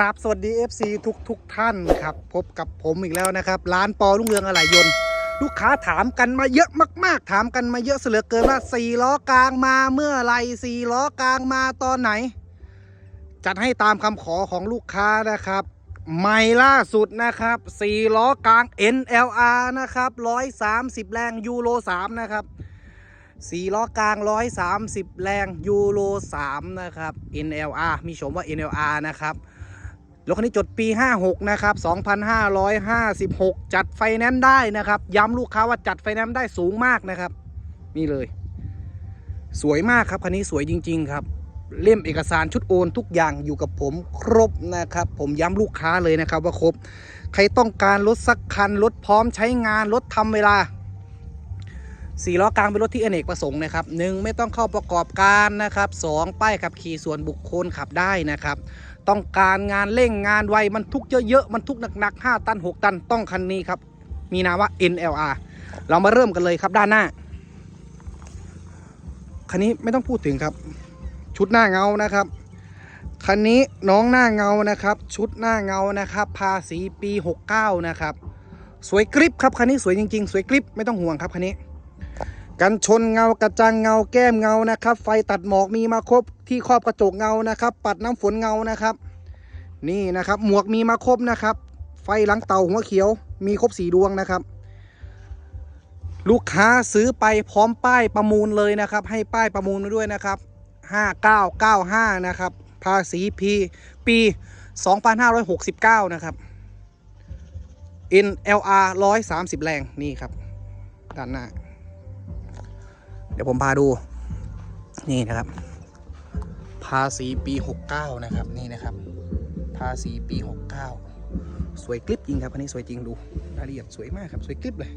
รับสวัสดี FC ทุกทุกท่านครับ พบกับผมอีกแล้วนะครับ ร้านปอรุ่งเรืองอะไหล่ยนต์ ลูกค้าถามกันมาเยอะมากๆ ถามกันมาเยอะเสลือเกินว่าสี่ล้อกลางมาเมื่อไหรสี่ล้อกลางมาตอนไหน จัดให้ตามคำขอของลูกค้านะครับ ใหม่ล่าสุดนะครับสี่ล้อกลาง NLR นะครับ130 แรงยูโร3นะครับสี่ล้อกลาง 130 แรงยูโร3นะครับ NLR มีชมว่า NLR นะครับ รถคันนี้จดปี 56 นะครับ 2,556 จัดไฟแนนซ์ได้นะครับ ย้ำลูกค้าว่าจัดไฟแนนซ์ได้สูงมากนะครับ นี่เลย สวยมากครับคันนี้สวยจริง ๆ ครับ เล่มเอกสารชุดโอนทุกอย่างอยู่กับผมครบนะครับ ผมย้ำลูกค้าเลยนะครับว่าครบ ใครต้องการรถสักคันรถพร้อมใช้งานรถทำเวลาสี่ล้อกลางเป็นรถที่อเนกประสงค์นะครับหนึ่งไม่ต้องเข้าประกอบการนะครับสองป้ายขับขี่ส่วนบุคคลขับได้นะครับ ต้องการงานเร่งงานไวมันทุกเยอะๆมันทุกหนักๆ5ตัน 6 ตันต้องคันนี้ครับ มีนามว่า NLR เรามาเริ่มกันเลยครับด้านหน้า คันนี้ไม่ต้องพูดถึงครับ ชุดหน้าเงานะครับคันนี้น้องหน้าเงานะครับ ชุดหน้าเงานะครับภาษีปี 69 นะครับ สวยกริบครับคันนี้สวยจริงๆ สวยกริบไม่ต้องห่วงครับคันนี้ กันชนเงากระจังเงาแก้มเงานะครับ ไฟตัดหมอกมีมาครบที่ครอบกระจกเงานะครับ ปัดน้ำฝนเงานะครับ นี่นะครับหมวกมีมาครบนะครับ ไฟหลังเต่าหัวเขียว มีครบสีดวงนะครับ ลูกค้าซื้อไปพร้อมป้ายประมูลเลยนะครับ ให้ป้ายประมูลมาด้วยนะครับ 5995 นะครับ ภาษีพีปี 2569 นะครับ NLR 130 แรงนี่ครับ ด้านหน้า เดี๋ยวผมพาดูนี่นะครับ ภาษีปี 69 นะครับนี่นะครับ ภาษีปี 69 สวยคลิปจริงครับอันนี้สวยจริงดูรายละเอียดสวยมากครับสวยคลิปเลย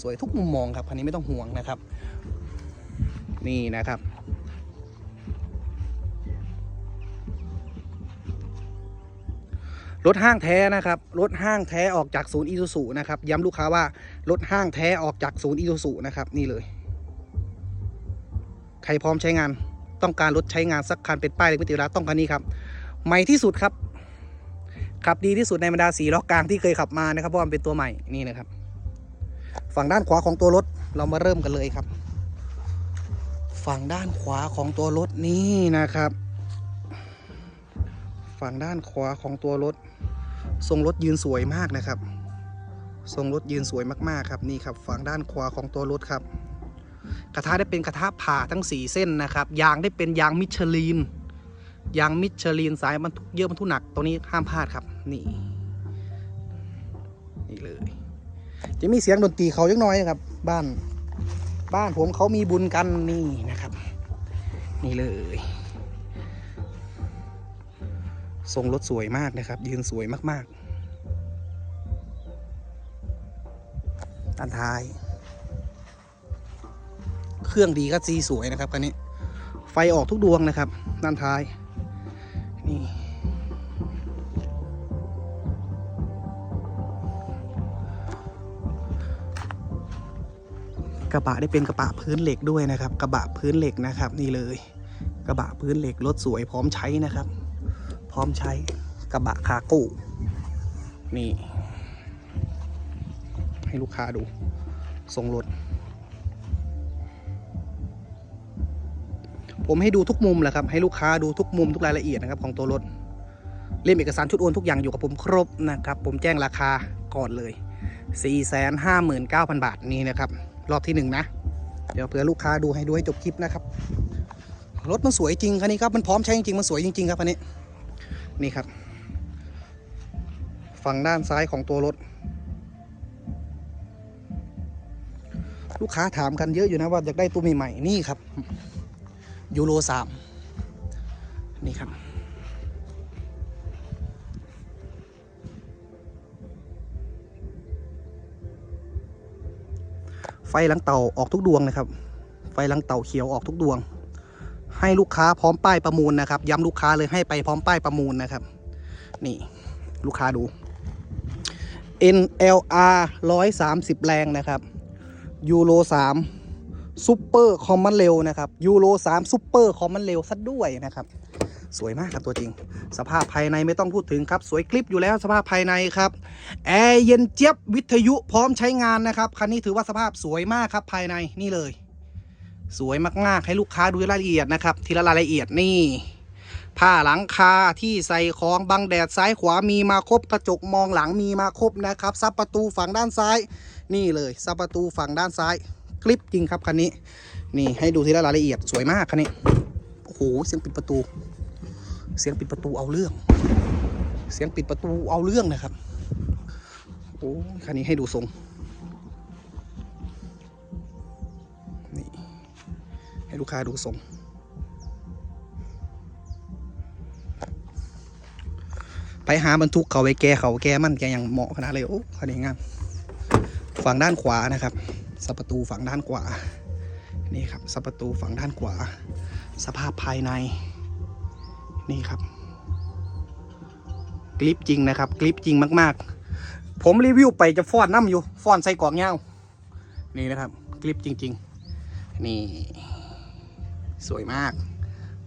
สวยทุกมุมมองครับอันนี้ไม่ต้องห่วงนะครับ นี่นะครับรถห้างแท้นะครับ รถห้างแท้ออกจากศูนย์อีซูซูนะครับ ย้ำลูกค้าว่ารถห้างแท้ออกจากศูนย์อีซูซูนะครับ นี่เลย ครพร้อมใช้งาน ต้องการรถใช้งานสักคันเป็นป้ายเล็กมิติรัต้องคันนี้ครับใหม่ที่สุดครับขับดีที่สุดในบรรดาสีล้อกลางที่เคยขับมานะครับเพราะมันเป็นตัวใหม่นี่นะครับ ฝั่งด้านขวาของตัวรถเรามาเริ่มกันเลยครับ ฝั่งด้านขวาของตัวรถนี่นะครับ ฝั่งด้านขวาของตัวรถ ทรงรถยืนสวยมากนะครับ ทรงรถยืนสวยมากๆครับนี่ครับ ฝั่งด้านขวาของตัวรถครับ กระทะได้เป็นกระทะผ่าทั้ง 4 เส้นนะครับ ยางได้เป็นยางมิชลิน ยางมิชลินสายบรรทุกเยอะบรรทุกหนักตัวนี้ห้ามพลาดครับ นี่ นี่เลย จะมีเสียงดนตรีเขาเล็กน้อยนะครับ บ้าน บ้านผมเขามีบุญกันนี่นะครับ นี่เลย ทรงรถสวยมากนะครับ ยืนสวยมากๆด้านท้าย เครื่องดีก็ซีสวยนะครับคันนี้ ไฟออกทุกดวงนะครับ ด้านท้าย นี่กระบะได้เป็นกระบะพื้นเหล็กด้วยนะครับ กระบะพื้นเหล็กนะครับ นี่เลย กระบะพื้นเหล็กรถสวยพร้อมใช้นะครับ พร้อมใช้กระบะคาร์กู้นี่ ให้ลูกค้าดูทรงรถ ผมให้ดูทุกมุมแหละครับ ให้ลูกค้าดูทุกมุมทุกรายละเอียดนะครับของตัวรถ เล่มเอกสารชุดโอนทุกอย่างอยู่กับผมครบนะครับ ผมแจ้งราคาก่อนเลย 459,000 บาทนี่นะครับรอบที่หนึ่งนะ เดี๋ยวเผื่อลูกค้าดูให้ดูให้จบคลิปนะครับ รถมันสวยจริงคันนี้ครับ มันพร้อมใช้จริงๆ มันสวยจริง ๆ ครับคันนี้ นี่ครับ ฝั่งด้านซ้ายของตัวรถ ลูกค้าถามกันเยอะอยู่นะว่าอยากได้ตัวใหม่ๆ นี่ครับ ยูโรสามนี่ครับ ไฟหลังเต่าออกทุกดวงนะครับ ไฟหลังเต่าเขียวออกทุกดวง ให้ลูกค้าพร้อมป้ายประมูลนะครับ ย้ำลูกค้าเลยให้ไปพร้อมป้ายประมูลนะครับ นี่ลูกค้าดู NLR 130 แรงนะครับยูโร3 ซูเปอร์คอมมันเร็วนะครับยูโร3ซูเปอร์คอมมันเร็วซะด้วยนะครับ สวยมากครับตัวจริง สภาพภายในไม่ต้องพูดถึงครับ สวยคลิปอยู่แล้วสภาพภายในครับแอร์เย็นเจี๊ยบวิทยุพร้อมใช้งานนะครับคันนี้ถือว่าสภาพสวยมากครับภายในนี่เลย สวยมากๆให้ลูกค้าดูรายละเอียดนะครับทีละรายละเอียดนี่ผ้าหลังคาที่ใส่ของบังแดดซ้ายขวามีมาครบกระจกมองหลังมีมาครบนะครับซับประตูฝั่งด้านซ้าย นี่เลยซับประตูฝั่งด้านซ้าย คลิปจริงครับคันนี้ นี่ให้ดูทีละรายละเอียดสวยมากคันนี้ โอ้โหเสียงปิดประตู เสียงปิดประตูเอาเรื่อง เสียงปิดประตูเอาเรื่องนะครับ โอ้คันนี้ให้ดูทรง นี่ ให้ลูกค้าดูทรงไปหาบรรทุกเขาไปแกเขาแกมันแกยังเหมาะขนาดเลยโอ้คันนี้งามฝั่งด้านขวานะครับ สับประตูฝั่งด้านขวา นี่ครับสับประตูฝั่งด้านขวา สภาพภายใน นี่ครับ กลิปจริงนะครับ กลิปจริงมาก ๆ ผมรีวิวไปจะฟอนน้ำอยู่ ฟอนใส่กล่องเงานี่นะครับ กลิปจริง ๆ นี่ สวยมาก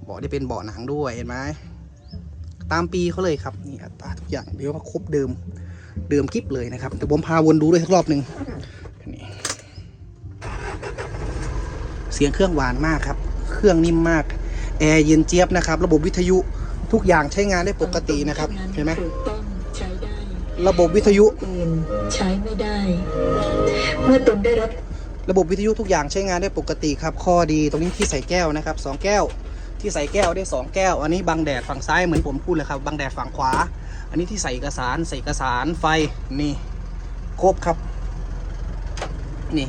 เบาะได้เป็นเบาะหนังด้วยเห็นไหมตามปีเขาเลยครับนี่อัตราทุกอย่างเรียกว่าครบเดิมเดิมคลิปเลยนะครับแต่ผมพาวนดูด้วยสักรอบหนึ่งนี่ เสียงเครื่องหวานมากครับ เครื่องนิ่มมาก แอร์เย็นเจี๊ยบนะครับ ระบบวิทยุทุกอย่างใช้งานได้ปกตินะครับ เห็นไหมถูกต้องใช้ได้ระบบวิทยุอื่นใช้ไม่ได้ เมื่อตนได้รับระบบวิทยุทุกอย่างใช้งานได้ปกติครับ ข้อดีตรงนี้ที่ใส่แก้วนะครับสองแก้ว ที่ใส่แก้วได้สองแก้ว อันนี้บังแดดฝั่งซ้ายเหมือนผมพูดเลยครับบังแดดฝั่งขวา อันนี้ที่ใส่เอกสารใส่เอกสารไฟนี่ ครบครับ นี่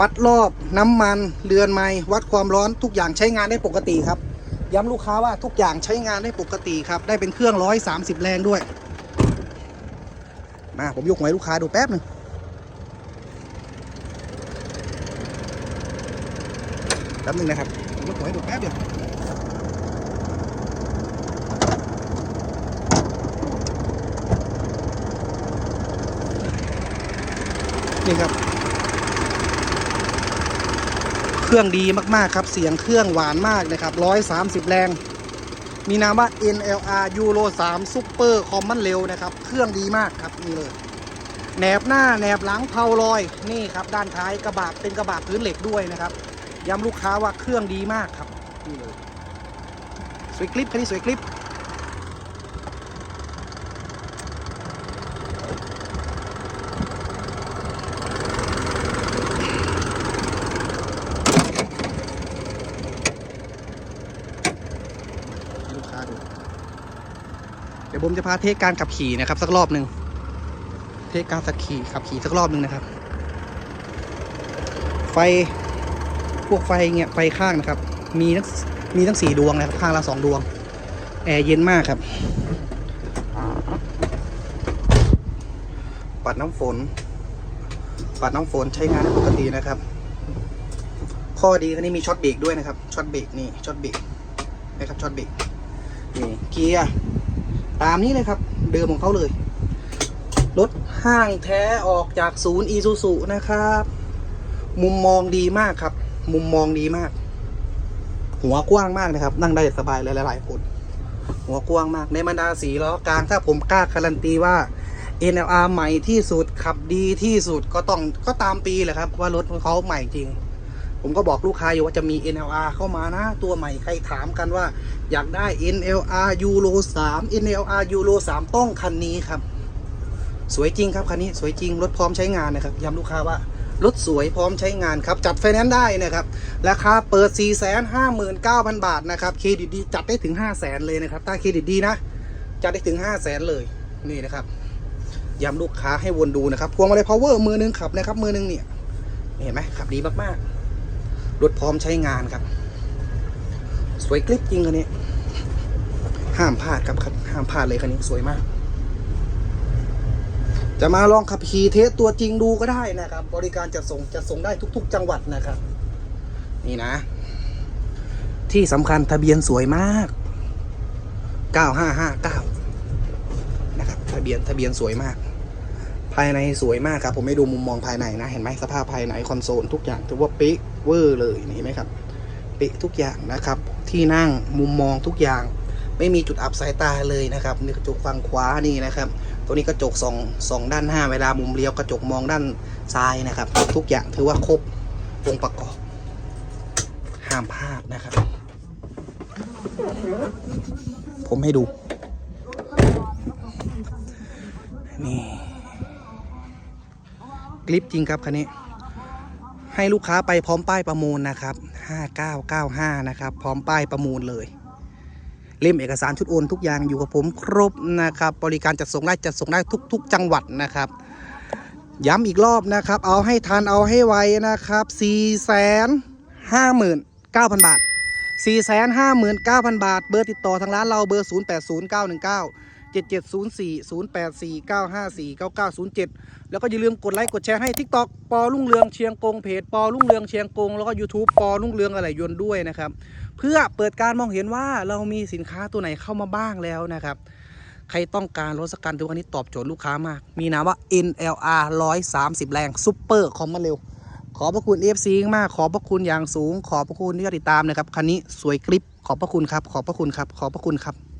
วัดรอบน้ำมันเรือนไม้วัดความร้อนทุกอย่างใช้งานได้ปกติครับ ย้ำลูกค้าว่าทุกอย่างใช้งานได้ปกติครับ ได้เป็นเครื่องร้อยสามสิบแรงด้วย มาผมยกหัวให้ลูกค้าดูแป๊บหนึ่งแป๊บหนึงนะครับผมยกหัวให้ดูแป๊บเดียวนี่ครับ เค รื่องดีมากๆครับ เสียงเครื่องหวานมากนะครับ130 แรง มีนามว่า NLR Euro 3 Super Common เร็วนะครับ เครื่องดีมากครับนี่เลยแหนบหน้าแหนบหลังเพาลอยนี่ครับด้านท้ายกระบะเป็นกระบะพื้นเหล็กด้วยนะครับย้ำลูกค้าว่าเครื่องดีมากครับนี่เลยสวยคลิปคันนี้สวยคลิป ให้ลูกค้าดู เดี๋ยว ผมจะพาเทสการขับขี่นะครับ สักรอบหนึ่งเทสการขับขี่ขับขี่สักรอบหนึ่งนะครับ ไฟพวกไฟเงี้ยไฟข้างนะครับ มีทั้งมีทั้งสี่ดวงนะครับ ข้างละสองดวง แอร์เย็นมากครับ ปัดน้ำฝน ปัดน้ำฝนใช้งานได้ปกตินะครับ ข้อดีคันนี้มีช็อตเบรกด้วยนะครับช็อตเบรกนี่ช็อตเบรกนะครับช็อตเบรกนี่เกียร์ ตามนี้เลยครับ เดิมของเขาเลย รถห้างแท้ออกจากศูนย์อีซูซูนะครับ มุมมองดีมากครับ มุมมองดีมาก หัวกว้างมากนะครับ นั่งได้สบายเลยหลายๆคนหัวกว้างมากในบรรดาสีล้อกลางถ้าผมกล้าการันตีว่า NLR ใหม่ที่สุดขับดีที่สุดก็ต้องก็ตามปีแหละครับ ว่ารถของเขาใหม่จริง ผมก็บอกลูกค้าอยู่ว่าจะมี NLR เข้ามานะ ตัวใหม่ใครถามกันว่า อยากได้ NLR Euro 3 NLR Euro 3 ต้องคันนี้ครับ สวยจริงครับคันนี้สวยจริงรถพร้อมใช้งานนะครับย้ำลูกค้าว่ารถสวยพร้อมใช้งานครับ จัดไฟแนนซ์ได้นะครับราคาเปิด 459,000 บาทนะครับเครดิตดีจัดได้ถึง 500,000เลยนะครับถ้าเครดิตดีนะ จัดได้ถึง500,000เลยนี่นะครับย้ำลูกค้าให้วนดูนะครับพวงมาลัย power มือหนึงขับนะครับมือหนึงเนี่ยเห็นไหมขับดีมากๆ รถพร้อมใช้งานครับ สวยกริบจริงคันนี้ ห้ามพลาดครับครับห้ามพลาดเลยคันนี้สวยมาก จะมาลองขับขี่เทสตัวจริงดูก็ได้นะครับ บริการจัดส่งจัดส่งได้ทุก ๆ จังหวัดนะครับ นี่นะ ที่สำคัญทะเบียนสวยมาก 9559 นะครับ ทะเบียนทะเบียนสวยมากภายในสวยมากครับ ผมไม่ดูมุมมองภายในนะ เห็นไหมสภาพภายในคอนโซลทุกอย่างถือว่าเป๊ะ เวอร์เลยนี่เห็นไหมครับเป๊ะทุกอย่างนะครับ ที่นั่งมุมมองทุกอย่าง ไม่มีจุดอับสายตาเลยนะครับนี่กระจกฝั่งขวานี่นะครับ ตัวนี้กระจกสองสองด้านหน้าเวลามุมเลี้ยวกระจกมองด้านซ้ายนะครับ ทุกอย่างถือว่าครบองค์ประกอบ ห้ามพลาดนะครับ ผมให้ดู นี่คลิปจริงครับคันนี้ ให้ลูกค้าไปพร้อมป้ายประมูลนะครับ5995นะครับ พร้อมป้ายประมูลเลย เล่มเอกสารชุดโอนทุกอย่างอยู่กับผมครบนะครับ บริการจัดส่งได้จัดส่งได้ทุก ๆ จังหวัดนะครับ ย้ำอีกรอบนะครับ เอาให้ทันเอาให้ไวนะครับ4 5 9 0 0 0 บาท 459,000 บาท เบอร์ติดต่อทางร้านเราเบอร์ 080919 7704 084 954 9907 แล้วก็อย่าลืมกดไลค์กดแชร์ให้ TikTok ปอลุ่งเรืองเชียงกงเพจปอลุ่งเรืองเชียงกงแล้วก็ YouTube ปอลุ่งเรืองอะไรยนด้วยนะครับ เพื่อเปิดการมองเห็นว่าเรามีสินค้าตัวไหนเข้ามาบ้างแล้วนะครับใครต้องการรถสกันตัวนี้ตอบโจทย์ลูกค้ามาก มีนามว่า NLR 130 แรงซุปเปอร์คอมมาเร็ว ขอบพระคุณ FC มาก ขอบพระคุณอย่างสูง ขอบพระคุณที่ติดตามนะครับ คันนี้สวยกริป ขอบพระคุณครับ ขอบพระคุณครับ ขอบพระคุณครับ